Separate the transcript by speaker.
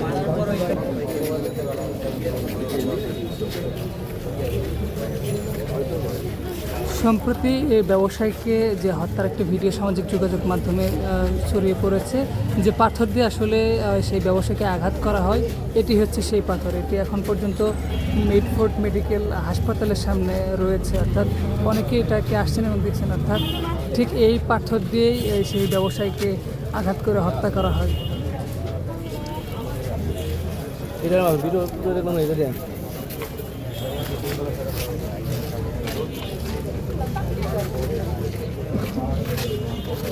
Speaker 1: মারার পর সম্প্রতি এই ব্যবসায়ীকে যে হত্যার একটি ভিডিও সামাজিক যোগাযোগ মাধ্যমে ছড়িয়ে পড়েছে যে পাথর দিয়ে আসলে সেই ব্যবসায়ীকে আঘাত করা হয়, এটি হচ্ছে সেই পাথর। এটি এখন পর্যন্ত মিডফোর্ট মেডিকেল হাসপাতালের সামনে রয়েছে। অর্থাৎ অনেকে এটাকে আসছেন এবং দেখছেন, অর্থাৎ ঠিক এই পাথর দিয়েই সেই ব্যবসায়ীকে আঘাত করে হত্যা করা হয়।
Speaker 2: এটা করে কোনো এটা দেন